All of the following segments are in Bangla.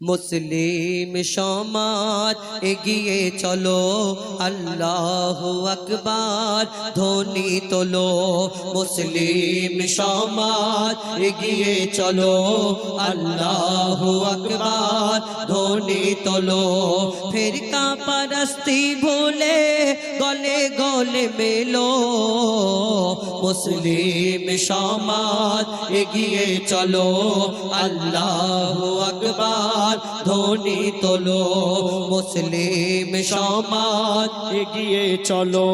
মুসলিম সমাজ এগিয়ে চলো, আল্লাহ আকবার। ধ্বনি তোলো, মুসলিম সমাজ এগিয়ে চলো, আল্লাহ আকবার। ধ্বনি তোলো, ফিরকা পরস্তি ভুলে গলে গলে মেলো। মুসলিম সমাজ এগিয়ে চলো, আল্লাহ আকবার। ধ্বনি তোলো, মুসলিম সমাজ এগিয়ে চলো,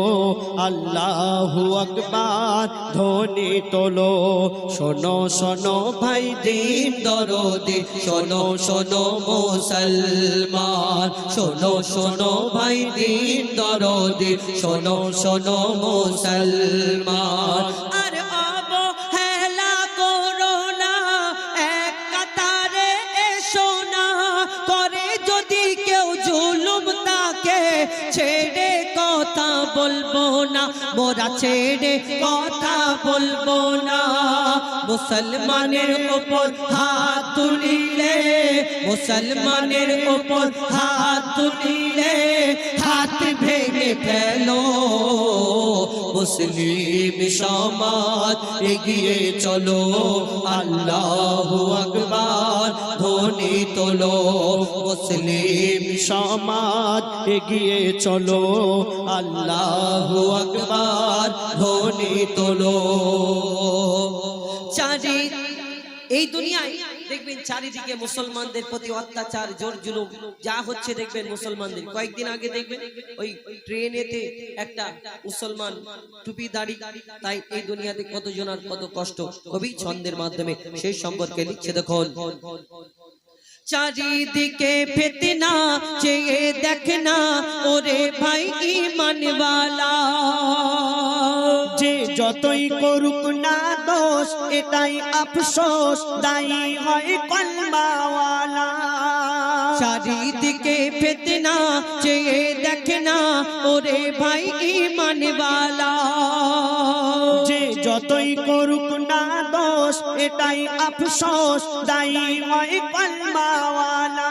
আল্লাহু আকবার। ধ্বনি তোলো, শোনো শোনো ভাই দিন দরদে। শোনো শোনো মুসলমান। শোনো শোনো ভাই দিন দরদে। শোনো শোনো মুসলমান। বলব না মোরা ছেড়ে কথা বলব না। মুসলমানের ওপর হাত তুলিলে, মুসলমানের ওপর হাত তুলিলে হাত ভেঙে ফেলো। মুসলিম সমাজ এগিয়ে চলো, আল্লাহ আকবার ধ্বনি তোলো। মুসলিম সমাজ এগিয়ে চলো, আল্লাহ আকবার ধ্বনি তোলো। চারি এই দুনিয়ায় দেখবেন চারিদিকে মুসলমানদের প্রতি অত্যাচার, জোর যা হচ্ছে দেখবেন মুসলমানদের। কয়েকদিন আগে দেখবেন ওই ট্রেনেতে একটা মুসলমান টুপি দাড়ি, তাই এই দুনিয়াতে কত জনার কত কষ্ট? কবি ছন্দের মাধ্যমে সেই সম্পর্কে লিখছে দেখুন। চারিদিকে ফেতনা চেয়ে দেখনা ওরে ভাই ইমানওয়ালা যে যতই করুক না দোষ এটাই আফসোস দায়ী হয় কলমাওয়ালা। চারিদিকে ফেতনা চেয়ে দেখনা ওরে ভাই ইমানওয়ালা যে যতই করুক না দোষ, এটাই আফসোস, দায়ী হয় কলমাওয়ালা।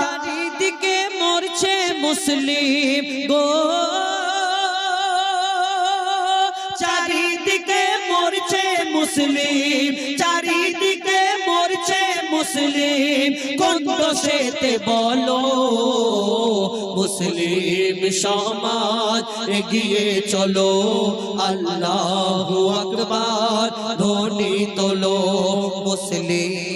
চারিদিকে মরছে মুসলিম গো। চারিদিকে মরছে মুসলিম, চারিদিকে মরছে মুসলিম। কোন দোষেতে বলো? মুসলিম সমাজ এগিয়ে চলো আল্লাহ আকবার ধ্বনি তোলো মুসলিম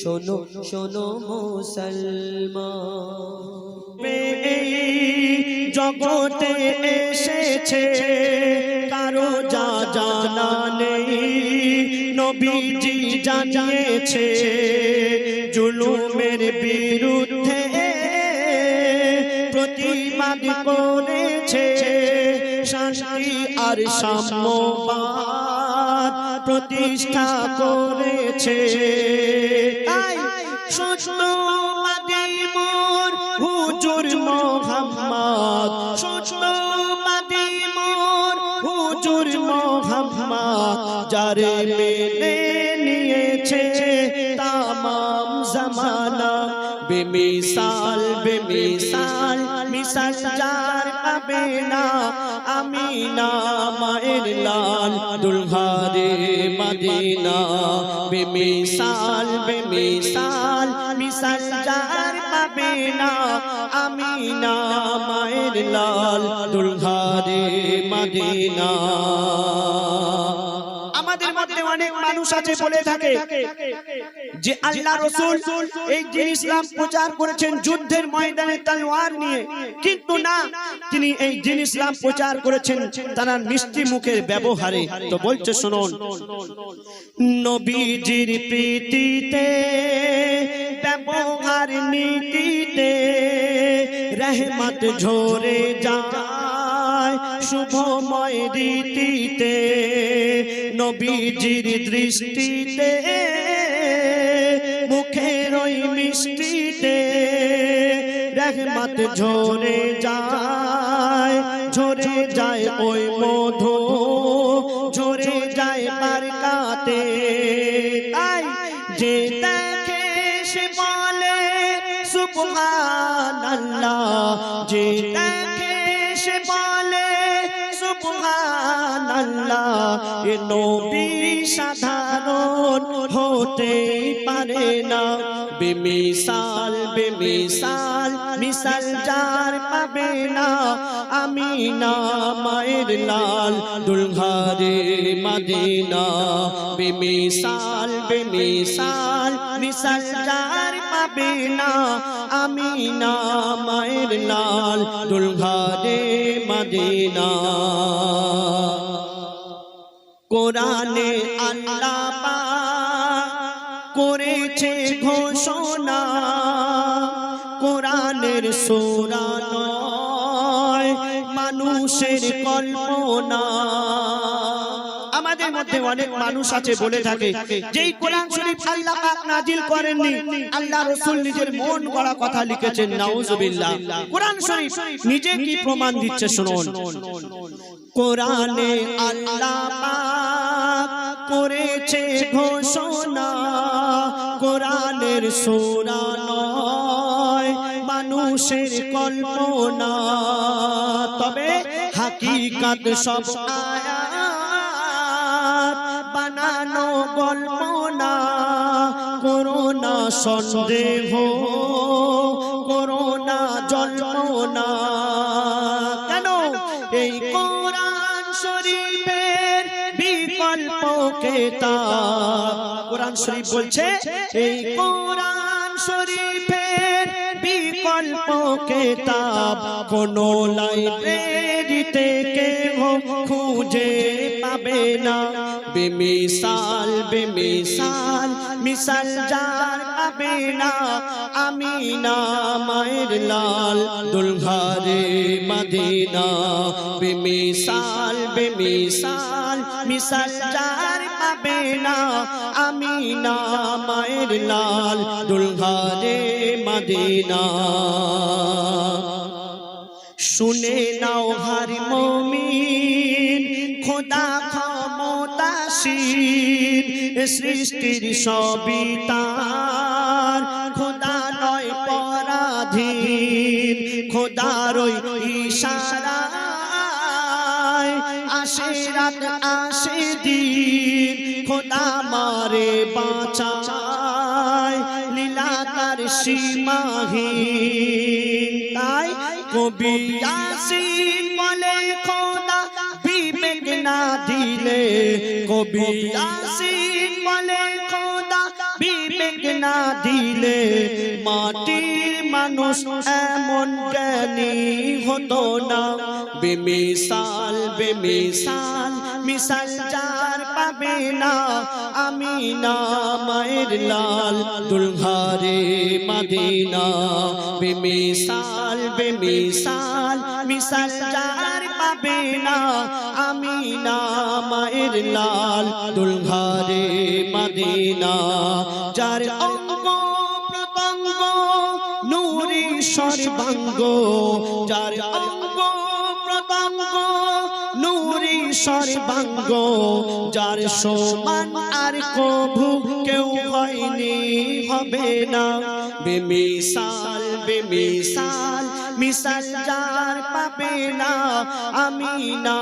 শোনো শোনো মুসলমান। জগতে এসেছে, কারও যা জানা নেই, নবীজি জানিয়েছে, জুলুমের বিরুদ্ধে প্রতিবাদ করেছে, শান্তি আর সাম্যবাদ। প্রতিষ্ঠা করেছে। মোর হুজুর মোহাম্মদ। মোর হুজুর মোহাম্মদ। যারে মেনে নিয়েছে তামাম জামানা। বেমিসাল বেমিসাল, মিসাল যার পাবে না আমি না মায়ের লাল দুলহারে মদিনা। বেমিসাল বেমিসাল, মিসাল যার পাবে না আমি না মায়ের লাল দুলহারে মদিনা। আমাদের মধ্যে অনেক মানুষ আছে বলে থাকে যে আল্লাহ রসুল এই দিন ইসলাম প্রচার করেছেন যুদ্ধের ময়দানে তলোয়ার নিয়ে। কিন্তু না তিনি এই দিন ইসলাম প্রচার করেছেন তারা মিষ্টি মুখের ব্যবহারে। তো বলছে শুনুন। নবীজির প্রীতিতে ব্যবহার নীতিতে রহমত ঝরে যায়। শুভময় রীতিতে, নবীজির দৃষ্টিতে, মুখের ওই মিষ্টিতে, রহমত ঝরে যায় ঝরে যায় ওই মধু, ঝরে যায় বারকাতে। তাই যে এ নবী সাধারণ হতে পারে না। বেমিসাল বেমিসাল, মিসাল যার পাবে না। আমি না মায়ের লাল দুলহারে মদিনা। বেমিসাল বেমিসাল, মিসাল যার পাবে না। আমি না মায়ের লাল দুলহারে মদিনা। কোরআনে আল্লাহ করেছে ঘোষণা। কোরআনের সূরা মানুষের কল্পনা। আমাদের মধ্যে অনেক মানুষ আছে বলে থাকে, যেই কোরআন শরীফ আল্লাহ পাক নাজিল করেননি, আল্লাহ রাসূল নিজের মন গড়া কথা লিখেছেন, নাউজুবিল্লাহ। কোরআন শরীফ নিজে কি প্রমাণ দিচ্ছে, শুনুন। কোরআনে আল্লাহ করেছে ঘোষণা, কোরআনের সূরা নয়, মানুষের কল্পনা। তবে হাকিকাত সব বানানো গল্প না করোনা সন্দেহ, করোনা জল্পনা কেতাব কোরআন শরীফ বলছে, এই কোরআন শরীফের বিকল্প কেতাব কোন লাইব্রেরিতে কেউ খুঁজে পাবে না। বেমিসাল বেমিসাল, মিসাল যার পাবে না। আমি না মায়ের লাল দুলঘারে মদিনা। বেমিসাল বেমিসাল, মিসাল যার পাবে না। আমি না মায়ের লাল দুলঘারে মদিনা। শুনে নাও হার মমিন খোদা ক্ষমতাসীন সৃষ্টির সবই তার। খোদা নয় পরাধীন, খোদার ওই ইশারায় আসে রাত আসে দিন, খোদা মারে বাঁচায়, লীলা তার সীমাহীন। তাই কবি আসিন বলে, খোদা বিবেক না দিলে, কবি আসিন বলে, খোদা বিবেক না দিলে মাটির মানুষ এমন জ্ঞানী হতো না। বেমিসাল বেমিসাল, মিসাল যার পাবে না। আমি না মায়ের লাল, দুলঘারে মদিনা। বেমিসাল বেমিসাল, মিসাল যার পাবে না। আমি না মায়ের লাল, দুলঘারে মদিনা। যার সর্বাঙ্গ যার অঙ্গ প্রত্যঙ্গ নূরি সর্বাঙ্গ যার সমান আর কভু কেউ হয়নি হবে না। বেমিসাল বেমিসাল মিসাল যার পাবে না। আমি না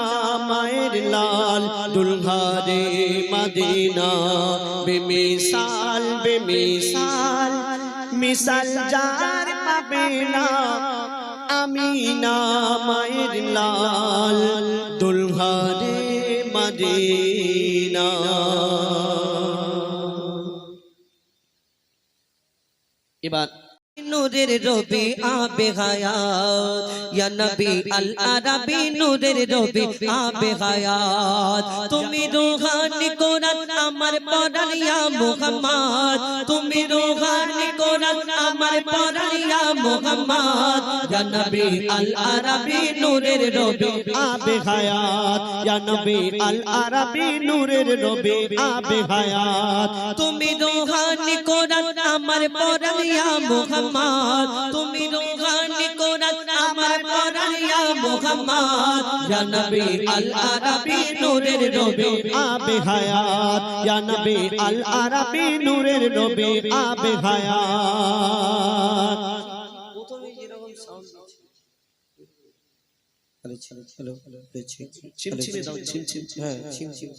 মায়ের লাল দুলঘারে মদিনা। বেমিসাল বেমিসাল মিসাল যার পাবে না। আমি না মায়ের লাল দুলহারে মদিনা। এবার নূরের রবি আবে হায়াত। ইয়া নবী আল আরাবি নূরের রবি আবে হায়াত। তুমি রূহানি কোরআন আমার পড়ান ইয়া মুহাম্মদ। তুমি রূহানি কোরআন আমার পড়ান ইয়া মুহাম্মদ। ইয়া নবী আল আরাবি নূরের রবি আবে হায়াত। ইয়া নবী আল আরাবি নূরের নবী আবে হায়াত। তুমি রোহানি কোরআন আমার পড়াইয়া মুহাম্মদ। তুমি রোহানি কোরআন আমার পড়াইয়া মুহাম্মদ। ইয়া নবী আল আরাবি নূরের নবী আবে হায়াত। ইয়া নবী আল আরাবি নূরের নবী আবে হায়াত। প্রথমে যেরকম সাউন্ড হ্যালো হ্যালো ছিমছিমে দাও ছিমছিম হ্যাঁ ছিমছিম।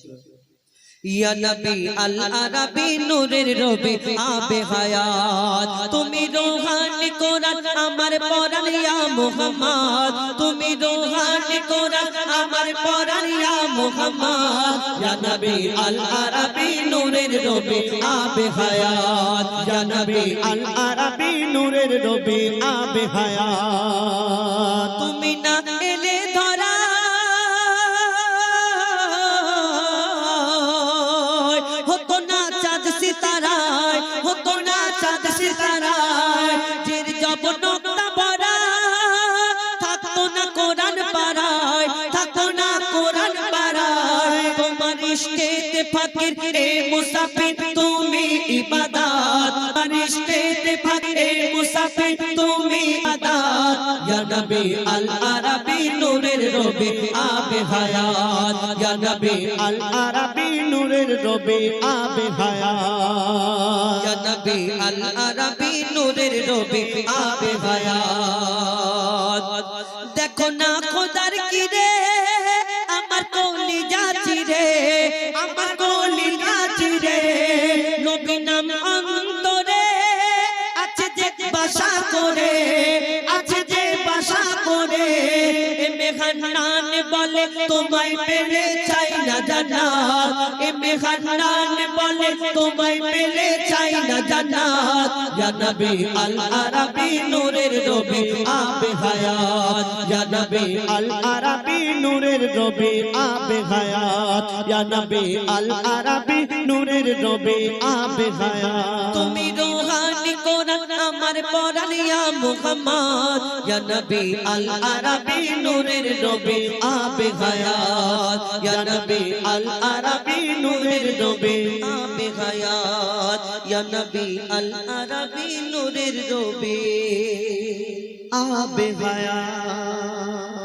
ইয়া নবী আল আরাবি নূরের রবি আবে হায়াত। তুমি রোহানি কোরআন আমার পরান ইয়া মুহাম্মদ। তুমি রোহানি কোরআন আমার ইয়া মুহাম্মদ। ইয়া নবী আল আরাবি নূরের রবি আবে হায়াত। ইয়া নবী আল আরাবি নূরের নবী আবে হায়াত। তুমি না এলে ফকির, এ মুসাফির, তুমি ইবাদত। তোমার ইশকেতে ফকির, এ মুসাফির, তুমি ইবাদত। ইয়া নবী আল আরাবি নূরের রবি আবে হায়াত। ইয়া নবী আল আরাবি নূরের নবী আবে হায়াত। ইয়া নবী আল আরাবি নূরের রবি আবে হায়াত। করে যে বাসা করে এ মেঘান্নান বলে, তোমায় পেলে চাই না জানা এ বলে, তোমায় পেলে চাই না জানা ইয়া নবী আল আরাবি নূরের রবি আবে হায়াত। ইয়া নবী আল আরাবি নূরের নবী আবে হায়াত। ইয়া নবী আল আরাবি নূরের নবী আবে হায়াত। তুমি আমার পড়ালিয়া মুহাম্মদ, ইয়া নবী আল আরাবি নূরের নবী আবে হায়াত, ইয়া নবী আল আরাবি নূরের নবী আবে হায়াত, ইয়া নবী আল আরাবি নূরের নবী আবে হায়াত।